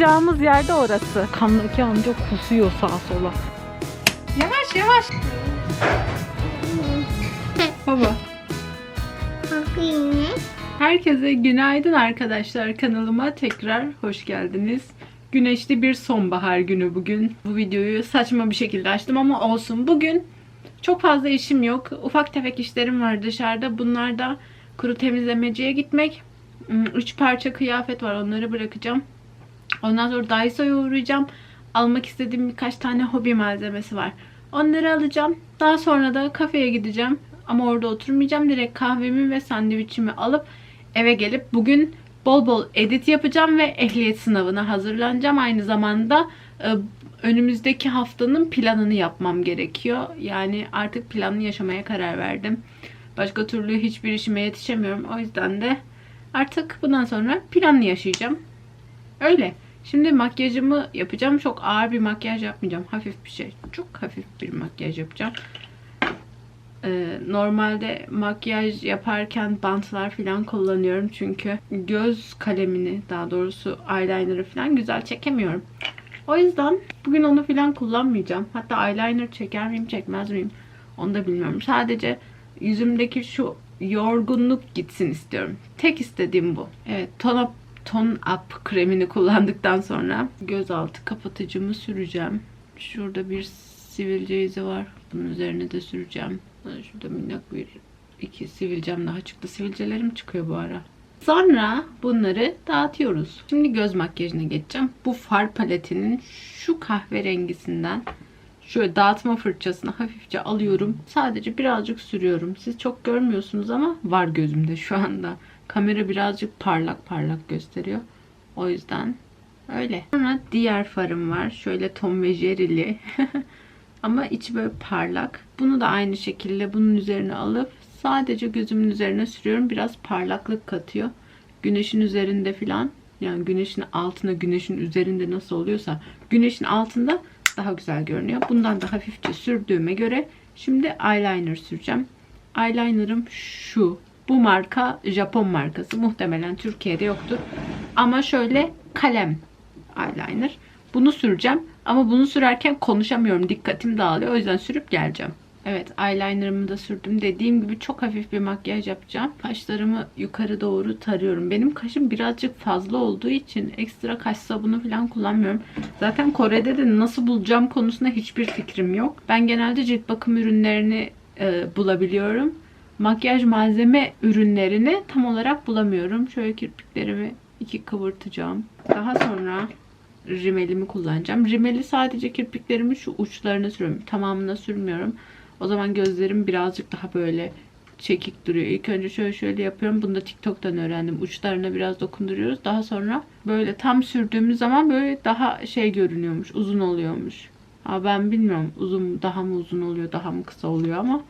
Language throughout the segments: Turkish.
Tutunacağımız yerde orası. Kamdaki amca kusuyor sağa sola. Yavaş yavaş. Baba. Herkese günaydın arkadaşlar. Kanalıma tekrar hoş geldiniz. Güneşli bir sonbahar günü bugün. Bu videoyu saçma bir şekilde açtım ama olsun. Bugün çok fazla işim yok. Ufak tefek işlerim var dışarıda. Bunlar da kuru temizlemeciye gitmek. 3 parça kıyafet var. Onları bırakacağım. Ondan sonra Daiso'ya uğrayacağım. Almak istediğim birkaç tane hobi malzemesi var. Onları alacağım. Daha sonra da kafeye gideceğim. Ama orada oturmayacağım. Direkt kahvemi ve sandviçimi alıp eve gelip bugün bol bol edit yapacağım ve ehliyet sınavına hazırlanacağım. Aynı zamanda e, önümüzdeki haftanın planını yapmam gerekiyor. Yani artık planlı yaşamaya karar verdim. Başka türlü hiçbir işime yetişemiyorum. O yüzden de artık bundan sonra planlı yaşayacağım. Öyle. Şimdi makyajımı yapacağım. Çok ağır bir makyaj yapmayacağım. Hafif bir şey. Çok hafif bir makyaj yapacağım. Ee, normalde makyaj yaparken bantlar falan kullanıyorum. Çünkü göz kalemini daha doğrusu eyeliner'ı falan güzel çekemiyorum. O yüzden bugün onu falan kullanmayacağım. Hatta eyeliner çeker miyim çekmez miyim onu da bilmiyorum. Sadece yüzümdeki şu yorgunluk gitsin istiyorum. Tek istediğim bu. Evet ton up, ton up kremini kullandıktan sonra gözaltı kapatıcımı süreceğim. Şurada bir sivilce izi var. Bunun üzerine de süreceğim. Şurada minnak bir iki sivilcem daha çıktı. Sivilcelerim çıkıyor bu ara. Sonra bunları dağıtıyoruz. Şimdi göz makyajına geçeceğim. Bu far paletinin şu kahverengisinden şöyle dağıtma fırçasını hafifçe alıyorum. Sadece birazcık sürüyorum. Siz çok görmüyorsunuz ama var gözümde şu anda. Kamera birazcık parlak parlak gösteriyor. O yüzden öyle. Sonra diğer farım var. Şöyle Tom ve Jerry'li. Ama içi böyle parlak. Bunu da aynı şekilde bunun üzerine alıp sadece gözümün üzerine sürüyorum. Biraz parlaklık katıyor. Güneşin üzerinde falan yani güneşin altına güneşin üzerinde nasıl oluyorsa güneşin altında daha güzel görünüyor. Bundan da hafifçe sürdüğüme göre şimdi eyeliner süreceğim. Eyeliner'ım şu. Bu marka Japon markası. Muhtemelen Türkiye'de yoktur. Ama şöyle kalem eyeliner. Bunu süreceğim. Ama bunu sürerken konuşamıyorum. Dikkatim dağılıyor. O yüzden sürüp geleceğim. Evet eyelinerımı da sürdüm. Dediğim gibi çok hafif bir makyaj yapacağım. Kaşlarımı yukarı doğru tarıyorum. Benim kaşım birazcık fazla olduğu için ekstra kaş sabunu falan kullanmıyorum. Zaten Kore'de de nasıl bulacağım konusunda hiçbir fikrim yok. Ben genelde cilt bakım ürünlerini e, bulabiliyorum. Makyaj malzeme ürünlerini tam olarak bulamıyorum. Şöyle kirpiklerimi iki kıvırtacağım. Daha sonra rimelimi kullanacağım. Rimeli sadece kirpiklerimin şu uçlarına sürüyorum. Tamamına sürmüyorum. O zaman gözlerim birazcık daha böyle çekik duruyor. İlk önce şöyle şöyle yapıyorum. Bunu da TikTok'tan öğrendim. Uçlarına biraz dokunduruyoruz. Daha sonra böyle tam sürdüğümüz zaman böyle daha şey görünüyormuş. Uzun oluyormuş. Ha ben bilmiyorum. Uzun daha mı uzun oluyor, daha mı kısa oluyor ama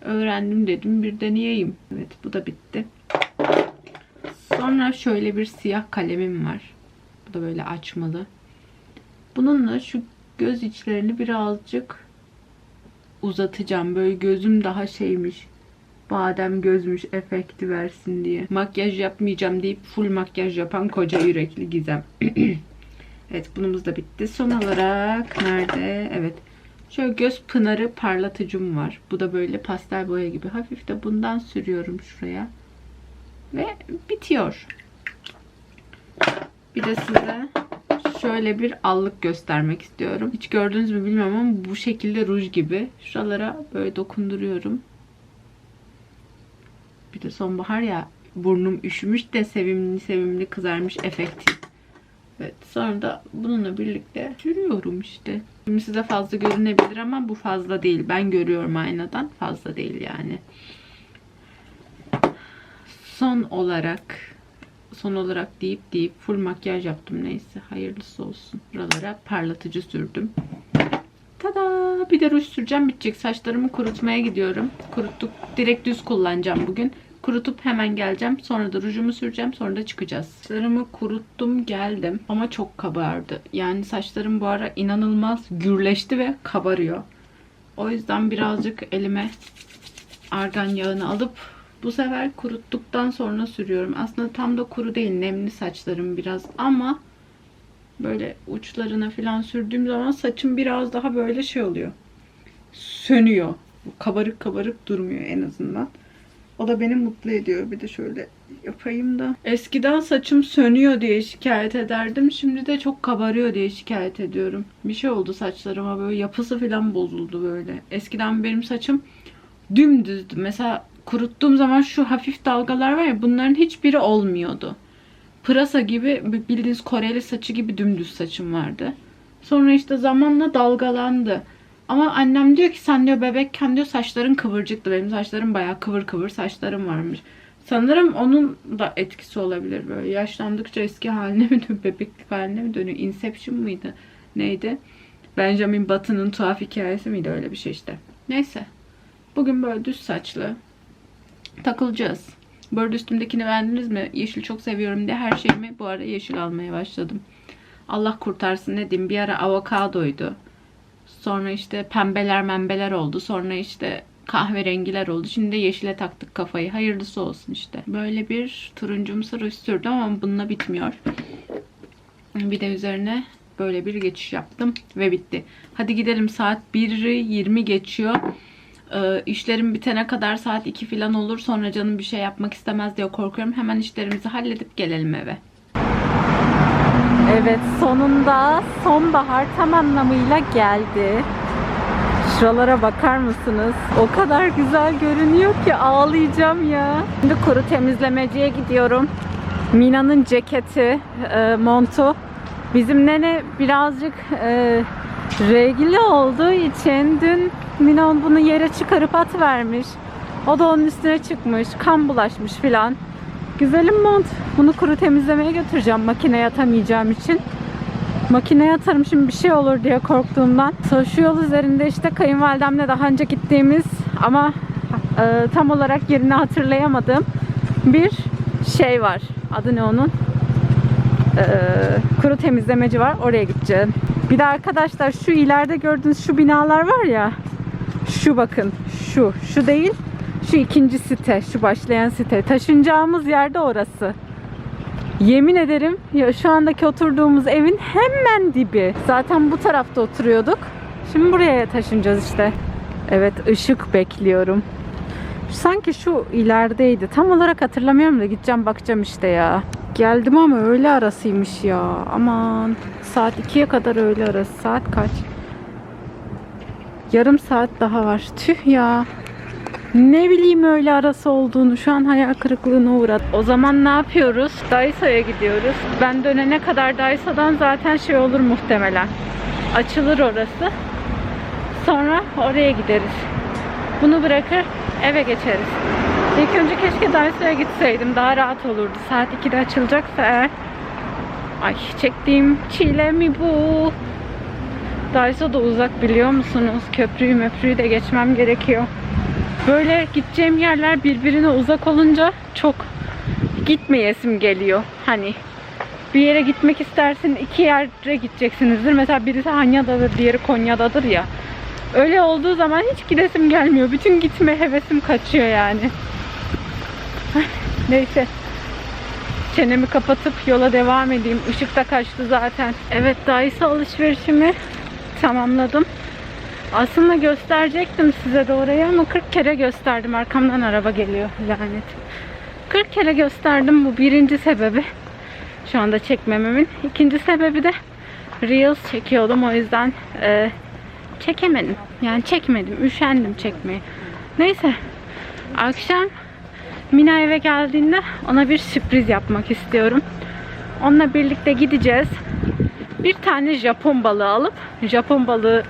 öğrendim dedim. Bir deneyeyim. Evet bu da bitti. Sonra şöyle bir siyah kalemim var. Bu da böyle açmalı. Bununla şu göz içlerini birazcık uzatacağım. Böyle gözüm daha şeymiş. Badem gözmüş efekti versin diye. Makyaj yapmayacağım deyip full makyaj yapan koca yürekli gizem. evet bunumuz da bitti. Son olarak nerede? Evet. Şöyle göz pınarı parlatıcım var. Bu da böyle pastel boya gibi. Hafif de bundan sürüyorum şuraya. Ve bitiyor. Bir de size şöyle bir allık göstermek istiyorum. Hiç gördünüz mü bilmiyorum ama bu şekilde ruj gibi. Şuralara böyle dokunduruyorum. Bir de sonbahar ya burnum üşümüş de sevimli sevimli kızarmış efekti. Evet sonra da bununla birlikte sürüyorum işte. Şimdi size fazla görünebilir ama bu fazla değil. Ben görüyorum aynadan. Fazla değil yani. Son olarak son olarak deyip deyip full makyaj yaptım neyse hayırlısı olsun. Buralara parlatıcı sürdüm. Tada! Bir de ruj süreceğim bitecek. Saçlarımı kurutmaya gidiyorum. Kuruttuk. Direkt düz kullanacağım bugün. Kurutup hemen geleceğim. Sonra da rujumu süreceğim. Sonra da çıkacağız. Saçlarımı kuruttum geldim. Ama çok kabardı. Yani saçlarım bu ara inanılmaz gürleşti ve kabarıyor. O yüzden birazcık elime argan yağını alıp bu sefer kuruttuktan sonra sürüyorum. Aslında tam da kuru değil. Nemli saçlarım biraz ama böyle uçlarına falan sürdüğüm zaman saçım biraz daha böyle şey oluyor. Sönüyor. Kabarık kabarık durmuyor en azından. O da beni mutlu ediyor. Bir de şöyle yapayım da. Eskiden saçım sönüyor diye şikayet ederdim. Şimdi de çok kabarıyor diye şikayet ediyorum. Bir şey oldu saçlarıma böyle yapısı falan bozuldu böyle. Eskiden benim saçım dümdüzdü. Mesela kuruttuğum zaman şu hafif dalgalar var ya bunların hiçbiri olmuyordu. Pırasa gibi bildiğiniz Koreli saçı gibi dümdüz saçım vardı. Sonra işte zamanla dalgalandı. Ama annem diyor ki sen diyor bebekken diyor saçların kıvırcıktı. Benim saçlarım bayağı kıvır kıvır saçlarım varmış. Sanırım onun da etkisi olabilir böyle. Yaşlandıkça eski haline mi dönüyor, bebeklik haline mi dönüyor? Inception mıydı? Neydi? Benjamin Button'ın tuhaf hikayesi miydi? Öyle bir şey işte. Neyse. Bugün böyle düz saçlı takılacağız. Bu üstümdekini beğendiniz mi? Yeşil çok seviyorum diye her şeyimi bu arada yeşil almaya başladım. Allah kurtarsın ne diyeyim. Bir ara avokadoydu. Sonra işte pembeler membeler oldu. Sonra işte kahverengiler oldu. Şimdi de yeşile taktık kafayı. Hayırlısı olsun işte. Böyle bir turuncumsu ruj sürdüm ama bununla bitmiyor. Bir de üzerine böyle bir geçiş yaptım ve bitti. Hadi gidelim saat 1'i 20 geçiyor. Ee, işlerim bitene kadar saat 2 falan olur. Sonra canım bir şey yapmak istemez diye korkuyorum. Hemen işlerimizi halledip gelelim eve. Evet sonunda sonbahar tam anlamıyla geldi. Şuralara bakar mısınız? O kadar güzel görünüyor ki ağlayacağım ya. Şimdi kuru temizlemeciye gidiyorum. Mina'nın ceketi, e, montu. Bizim nene birazcık e, regli olduğu için dün Mina bunu yere çıkarıp atıvermiş. O da onun üstüne çıkmış. Kan bulaşmış filan. Güzelim mont. Bunu kuru temizlemeye götüreceğim makineye atamayacağım için. Makineye atarım şimdi bir şey olur diye korktuğumdan. Sonra şu yol üzerinde işte kayınvalidemle daha önce gittiğimiz ama e, tam olarak yerini hatırlayamadığım bir şey var. Adı ne onun? E, kuru temizlemeci var. Oraya gideceğim. Bir de arkadaşlar şu ileride gördüğünüz şu binalar var ya. Şu bakın. Şu. Şu değil. Şu ikinci site. Şu başlayan site. Taşınacağımız yerde orası. Yemin ederim ya şu andaki oturduğumuz evin hemen dibi. Zaten bu tarafta oturuyorduk. Şimdi buraya taşınacağız işte. Evet ışık bekliyorum. Sanki şu ilerideydi. Tam olarak hatırlamıyorum da gideceğim bakacağım işte ya. Geldim ama öğle arasıymış ya. Aman saat 2'ye kadar öğle arası. Saat kaç? Yarım saat daha var. Tüh ya. Ne bileyim öyle arası olduğunu. Şu an hayal kırıklığına uğradım. O zaman ne yapıyoruz? Daiso'ya gidiyoruz. Ben dönene kadar Daiso'dan zaten şey olur muhtemelen. Açılır orası. Sonra oraya gideriz. Bunu bırakır eve geçeriz. İlk önce keşke Daiso'ya gitseydim. Daha rahat olurdu. Saat 2'de açılacaksa eğer. Ay çektiğim çile mi bu? Daiso da uzak biliyor musunuz? Köprüyü möprüyü de geçmem gerekiyor. Böyle gideceğim yerler birbirine uzak olunca çok gitmeyesim geliyor. Hani bir yere gitmek istersin iki yere gideceksinizdir. Mesela birisi Hanya'dadır, diğeri Konya'dadır ya. Öyle olduğu zaman hiç gidesim gelmiyor. Bütün gitme hevesim kaçıyor yani. Neyse. Çenemi kapatıp yola devam edeyim. Işık da kaçtı zaten. Evet Daiso alışverişimi tamamladım. Aslında gösterecektim size de orayı ama 40 kere gösterdim. Arkamdan araba geliyor lanet. 40 kere gösterdim bu birinci sebebi. Şu anda çekmememin. İkinci sebebi de Reels çekiyordum o yüzden e, çekemedim. Yani çekmedim. Üşendim çekmeye. Neyse. Akşam Mina eve geldiğinde ona bir sürpriz yapmak istiyorum. Onunla birlikte gideceğiz. Bir tane Japon balığı alıp Japon balığı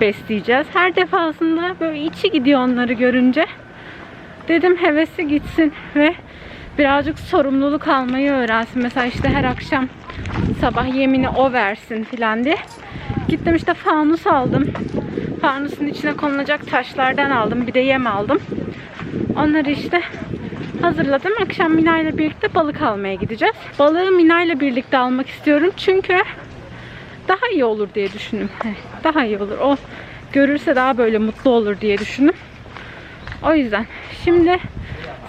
besleyeceğiz. Her defasında böyle içi gidiyor onları görünce. Dedim hevesi gitsin ve birazcık sorumluluk almayı öğrensin. Mesela işte her akşam sabah yemini o versin filan diye. Gittim işte fanus aldım. Fanusun içine konulacak taşlardan aldım. Bir de yem aldım. Onları işte hazırladım. Akşam Mina ile birlikte balık almaya gideceğiz. Balığı Mina ile birlikte almak istiyorum. Çünkü daha iyi olur diye düşündüm. Daha iyi olur. O görürse daha böyle mutlu olur diye düşündüm. O yüzden. Şimdi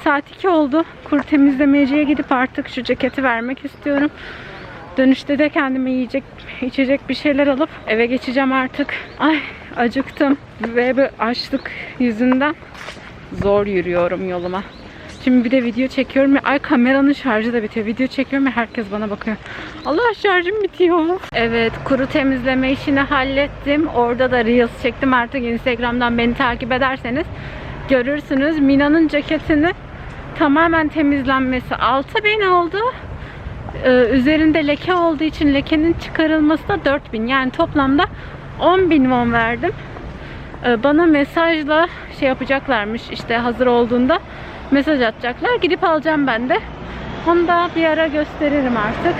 saat 2 oldu. Kuru temizlemeciye gidip artık şu ceketi vermek istiyorum. Dönüşte de kendime yiyecek, içecek bir şeyler alıp eve geçeceğim artık. Ay acıktım ve bu açlık yüzünden zor yürüyorum yoluma. Şimdi bir de video çekiyorum ya. Ay kameranın şarjı da bitiyor. Video çekiyorum ya herkes bana bakıyor. Allah şarjım bitiyor. Evet kuru temizleme işini hallettim. Orada da Reels çektim. Artık Instagram'dan beni takip ederseniz görürsünüz. Mina'nın ceketini tamamen temizlenmesi 6000 oldu. Ee, üzerinde leke olduğu için lekenin çıkarılması da 4000. Yani toplamda 10.000 won verdim. Ee, bana mesajla şey yapacaklarmış işte hazır olduğunda mesaj atacaklar. Gidip alacağım ben de. Onu da bir ara gösteririm artık.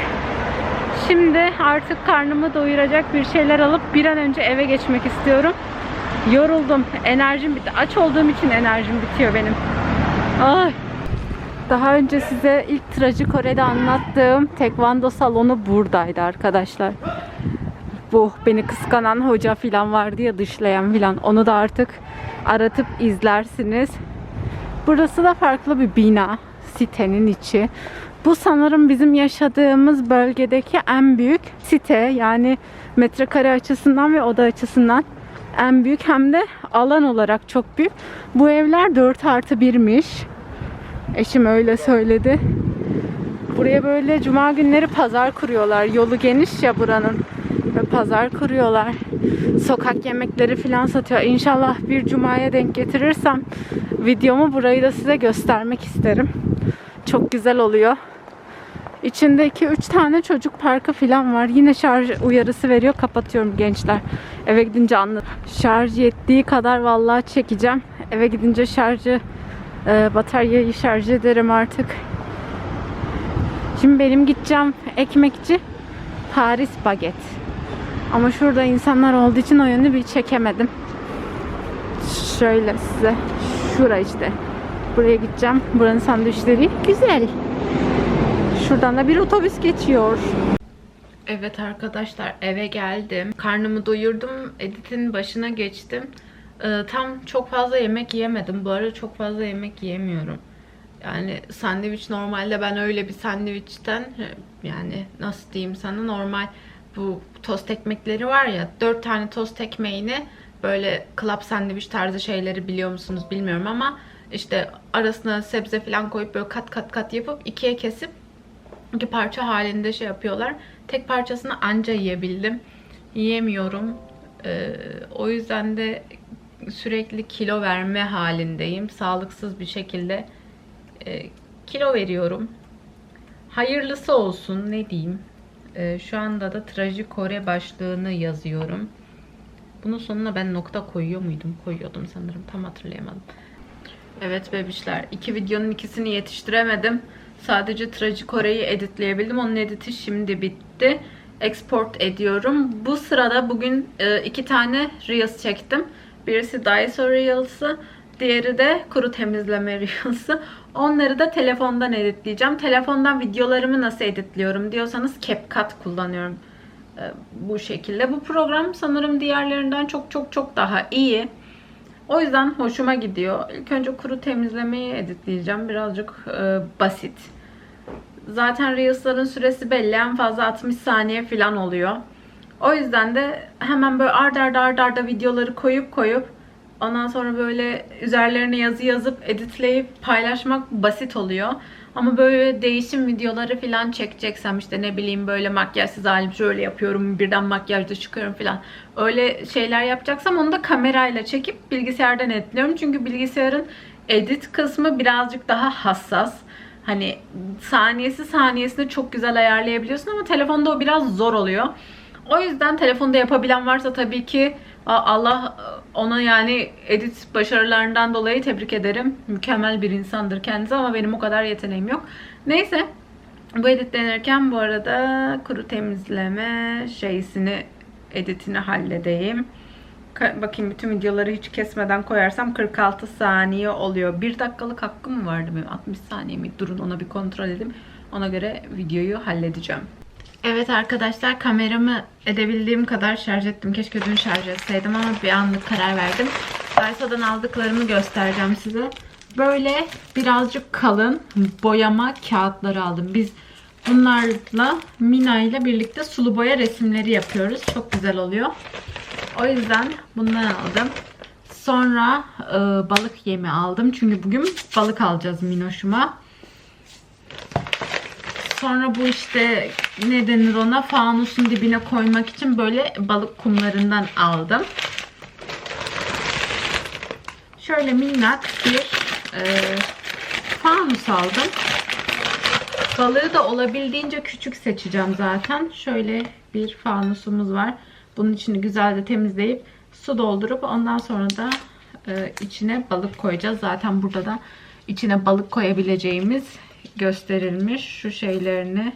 Şimdi artık karnımı doyuracak bir şeyler alıp bir an önce eve geçmek istiyorum. Yoruldum. Enerjim bitti. Aç olduğum için enerjim bitiyor benim. Ay. Daha önce size ilk Trajikore'de anlattığım tekvando salonu buradaydı arkadaşlar. Bu beni kıskanan hoca filan vardı ya dışlayan filan. Onu da artık aratıp izlersiniz. Burası da farklı bir bina. Sitenin içi. Bu sanırım bizim yaşadığımız bölgedeki en büyük site. Yani metrekare açısından ve oda açısından en büyük hem de alan olarak çok büyük. Bu evler 4 artı 1'miş. Eşim öyle söyledi. Buraya böyle cuma günleri pazar kuruyorlar. Yolu geniş ya buranın. Ve pazar kuruyorlar. Sokak yemekleri falan satıyor. İnşallah bir cumaya denk getirirsem videomu burayı da size göstermek isterim. Çok güzel oluyor. İçindeki 3 tane çocuk parkı falan var. Yine şarj uyarısı veriyor. Kapatıyorum gençler. Eve gidince anladım. Şarj yettiği kadar vallahi çekeceğim. Eve gidince şarjı e, bataryayı şarj ederim artık. Şimdi benim gideceğim ekmekçi Paris Baget. Ama şurada insanlar olduğu için o yönü bir çekemedim. Şöyle size. Şura işte. Buraya gideceğim. Buranın sandviçleri güzel. Şuradan da bir otobüs geçiyor. Evet arkadaşlar eve geldim. Karnımı doyurdum. Editin başına geçtim. Ee, tam çok fazla yemek yiyemedim. Bu ara çok fazla yemek yiyemiyorum. Yani sandviç normalde ben öyle bir sandviçten yani nasıl diyeyim sana normal bu tost ekmekleri var ya 4 tane tost ekmeğini böyle club sandviç tarzı şeyleri biliyor musunuz bilmiyorum ama işte arasına sebze falan koyup böyle kat kat kat yapıp ikiye kesip iki parça halinde şey yapıyorlar. Tek parçasını anca yiyebildim. Yiyemiyorum. Ee, o yüzden de sürekli kilo verme halindeyim. Sağlıksız bir şekilde e, kilo veriyorum. Hayırlısı olsun ne diyeyim. E, şu anda da Trajikore başlığını yazıyorum. Bunun sonuna ben nokta koyuyor muydum? Koyuyordum sanırım. Tam hatırlayamadım. Evet bebişler. iki videonun ikisini yetiştiremedim. Sadece Trajikore'yi editleyebildim. Onun editi şimdi bitti. Export ediyorum. Bu sırada bugün e, iki tane Reels çektim. Birisi Daiso Reels'ı. Diğeri de kuru temizleme Reels'ı. Onları da telefondan editleyeceğim. Telefondan videolarımı nasıl editliyorum diyorsanız CapCut kullanıyorum. E, bu şekilde. Bu program sanırım diğerlerinden çok çok çok daha iyi. O yüzden hoşuma gidiyor. İlk önce kuru temizlemeyi editleyeceğim. Birazcık e, basit. Zaten Reels'ların süresi belli. En fazla 60 saniye falan oluyor. O yüzden de hemen böyle ard arda ard arda videoları koyup koyup ondan sonra böyle üzerlerine yazı yazıp editleyip paylaşmak basit oluyor. Ama böyle değişim videoları falan çekeceksem işte ne bileyim böyle makyajsız halim şöyle yapıyorum birden makyajda çıkıyorum falan. Öyle şeyler yapacaksam onu da kamerayla çekip bilgisayardan editliyorum. Çünkü bilgisayarın edit kısmı birazcık daha hassas. Hani saniyesi saniyesinde çok güzel ayarlayabiliyorsun ama telefonda o biraz zor oluyor. O yüzden telefonda yapabilen varsa tabii ki Allah ona yani edit başarılarından dolayı tebrik ederim. Mükemmel bir insandır kendisi ama benim o kadar yeteneğim yok. Neyse bu editlenirken bu arada kuru temizleme şeysini editini halledeyim. Bakayım bütün videoları hiç kesmeden koyarsam 46 saniye oluyor. 1 dakikalık hakkım mı vardı benim? 60 saniye mi? Durun ona bir kontrol edeyim. Ona göre videoyu halledeceğim. Evet arkadaşlar kameramı edebildiğim kadar şarj ettim. Keşke dün şarj etseydim ama bir anlık karar verdim. Daiso'dan aldıklarımı göstereceğim size. Böyle birazcık kalın boyama kağıtları aldım. Biz Bunlarla Mina ile birlikte sulu boya resimleri yapıyoruz. Çok güzel oluyor. O yüzden bundan aldım. Sonra e, balık yemi aldım. Çünkü bugün balık alacağız Minoş'uma. Sonra bu işte ne denir ona fanusun dibine koymak için böyle balık kumlarından aldım. Şöyle minnak bir e, fanus aldım. Balığı da olabildiğince küçük seçeceğim zaten. Şöyle bir fanusumuz var. Bunun içini güzelce temizleyip su doldurup ondan sonra da e, içine balık koyacağız. Zaten burada da içine balık koyabileceğimiz gösterilmiş. Şu şeylerini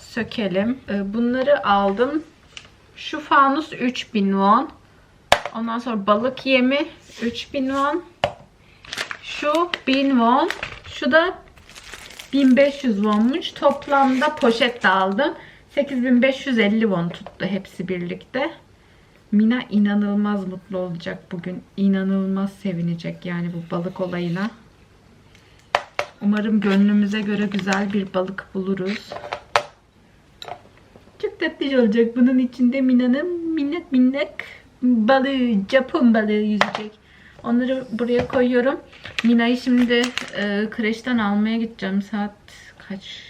sökelim. E, bunları aldım. Şu fanus 3000 won. Ondan sonra balık yemi 3000 won. Şu 1000 won. Şu da 1500 wonmuş. Toplamda poşet de aldım. 8550 won tuttu hepsi birlikte. Mina inanılmaz mutlu olacak bugün. İnanılmaz sevinecek yani bu balık olayına. Umarım gönlümüze göre güzel bir balık buluruz. Çok tatlı olacak. Bunun içinde Mina'nın minnak minnak balığı, Japon balığı yüzecek. Onları buraya koyuyorum. Mina'yı şimdi e, kreşten almaya gideceğim. Saat kaç?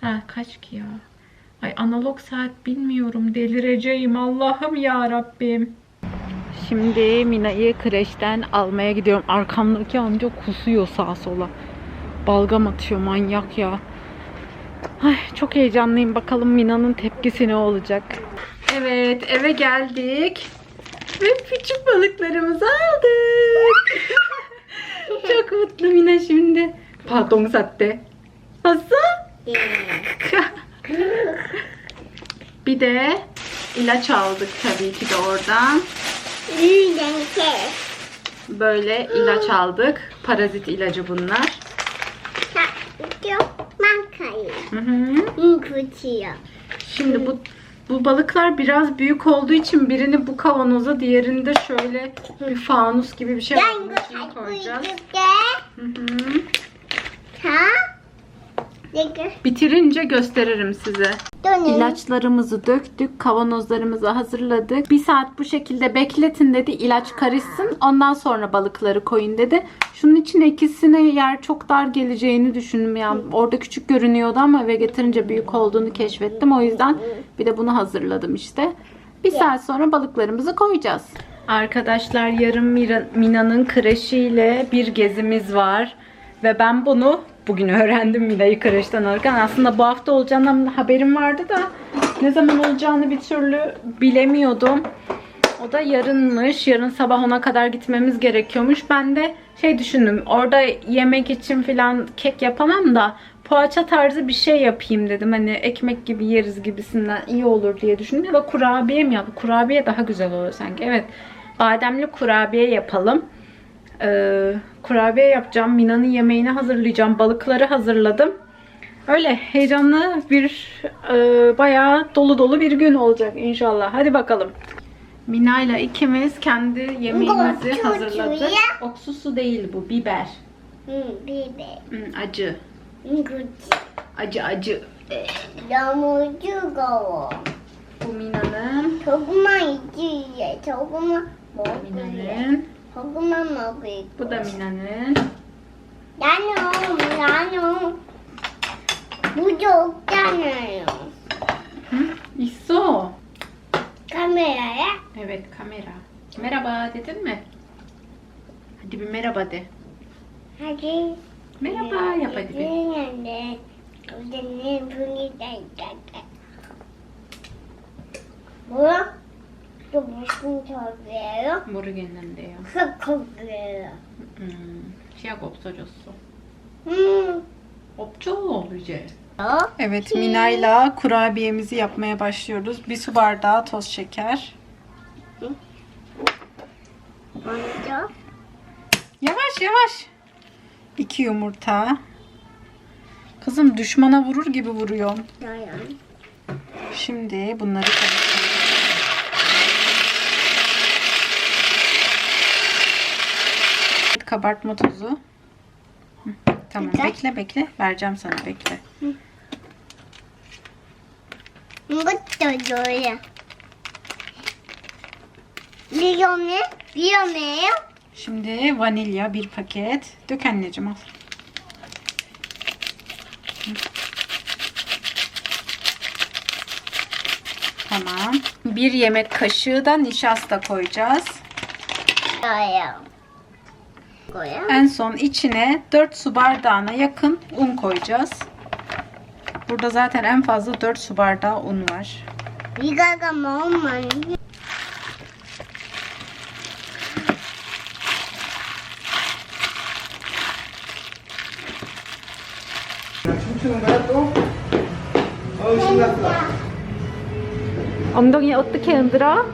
Ha kaç ki ya? Ay analog saat bilmiyorum. Delireceğim. Allah'ım ya Rabbim. Şimdi Mina'yı kreşten almaya gidiyorum. Arkamdaki amca kusuyor sağa sola. Balgam atıyor manyak ya. Ay, çok heyecanlıyım. Bakalım Mina'nın tepkisi ne olacak. Evet eve geldik. Ve küçük balıklarımızı aldık. çok mutlu Mina şimdi. Pardon satte. Nasıl? Bir de ilaç aldık tabii ki de oradan. Böyle ilaç aldık. Parazit ilacı bunlar. Hı hı. Şimdi bu bu balıklar biraz büyük olduğu için birini bu kavanoza, diğerini de şöyle bir fanus gibi bir şey var. Bunun içine koyacağız. Hı hı. Bitirince gösteririm size. İlaçlarımızı döktük, kavanozlarımızı hazırladık. Bir saat bu şekilde bekletin dedi. ilaç karışsın. Ondan sonra balıkları koyun dedi. Şunun içine ikisine yer çok dar geleceğini düşündüm. Yani orada küçük görünüyordu ama eve getirince büyük olduğunu keşfettim. O yüzden bir de bunu hazırladım işte. Bir saat sonra balıklarımızı koyacağız. Arkadaşlar yarın Mina'nın kreşiyle bir gezimiz var. Ve ben bunu bugün öğrendim Mila'yı kreşten alırken. Aslında bu hafta olacağından haberim vardı da ne zaman olacağını bir türlü bilemiyordum. O da yarınmış. Yarın sabah ona kadar gitmemiz gerekiyormuş. Ben de şey düşündüm. Orada yemek için falan kek yapamam da poğaça tarzı bir şey yapayım dedim. Hani ekmek gibi yeriz gibisinden iyi olur diye düşündüm. Ya da kurabiye mi yap? Kurabiye daha güzel olur sanki. Evet. Bademli kurabiye yapalım. Ee, kurabiye yapacağım. Mina'nın yemeğini hazırlayacağım. Balıkları hazırladım. Öyle heyecanlı bir e, bayağı dolu dolu bir gün olacak inşallah. Hadi bakalım. Mina ile ikimiz kendi yemeğimizi hazırladık. Oksusu değil bu biber. Hmm, acı. Acı acı. Bu Mina'nın. Mina'nın. 고구만 먹을 그 거야. 다음에 나는 나는 나는 무지 없잖아요. 응? 있어. 카메라에 Evet kamera. Merhaba dedin mi? Hadi bir merhaba de. 아직 Merhaba yap hadi bir. 있는데 우리는 분이 다 있다. 뭐야? 또 무슨 소리예요? 모르겠는데요. 흑흑이에요. Hmm, siyah 없어졌어. 음. Opço iyice. 어? Evet Mina'yla kurabiyemizi yapmaya başlıyoruz. Bir su bardağı toz şeker. 먼저 Yavaş yavaş. İki yumurta. Kızım düşmana vurur gibi vuruyor. 넣어요. Şimdi bunları karıştırıyoruz. kabartma tozu. Tamam Yeter. bekle bekle. Vereceğim sana bekle. Bu da böyle. Biliyor? Şimdi vanilya bir paket. Dök anneciğim al. Tamam. Bir yemek kaşığı da nişasta koyacağız. Ayağım 요. 뭐야? En son içine 4 su bardağına yakın un koyacağız. Burada zaten en fazla 4 su bardağı un var. 이거가 먹으면 춤추는 거야 또? 어우 신났다 엉덩이 어떻게 흔들어?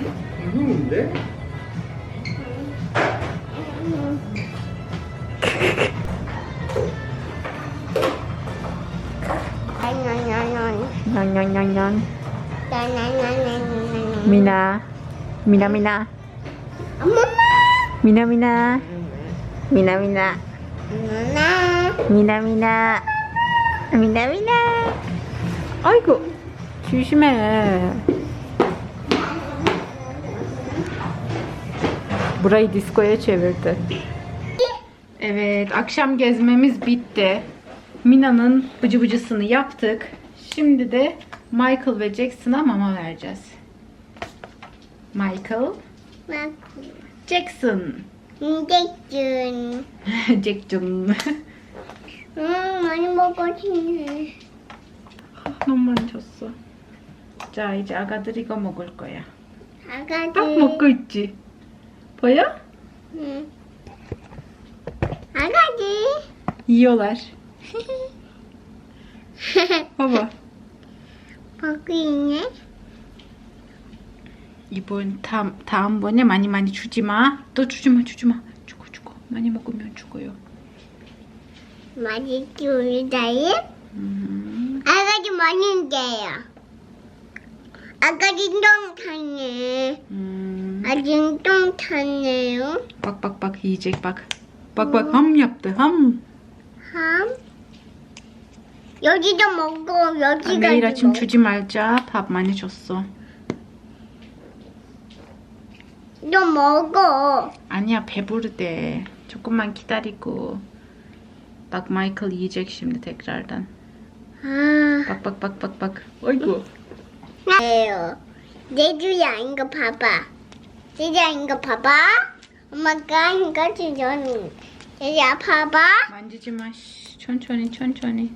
나나나나 냥냥냥냥. 미나. 미나 미나. 엄마 미나 미나. 미나 미나. 미나 미나. 미나 미나. 아이고. 조심해. Burayı diskoya çevirdi. Evet, akşam gezmemiz bitti. Mina'nın bıcı bıcısını yaptık. Şimdi de Michael ve Jackson'a mama vereceğiz. Michael, 막 Jackson. 인제준 Jackson. 음 많이 먹었지 너무 많이 줬어. 자, 이제 아가들 이거 먹을 거야. 아가들 딱 먹고 있지? 응. 아가들 Yiyorlar. Baba. 먹고 있네 이번 다음 다음번에 많이 많이 주지 마. 또 주지 마, 주지 마. 죽어, 죽어. 많이 먹으면 죽어요. 우리 다이 음. 아가들 많은데요 똥 탔네 음. Bak bak bak yiyecek bak. Bak bak ham yaptı ham. 함 여기도 먹고 여기가 매일 아침 주지 말자. 밥 많이 줬어. 또 먹어 아니야 배부르대. 조금만 기다리고. Bak Michael yiyecek şimdi tekrardan. 아 Bak bak bak bak bak. Oygu. 예요. 내 주야 이거 봐봐. 제자 이거 봐봐. 엄마가 이거 주전. 제자 봐봐. 만지지 마. 씨, 천천히 천천히.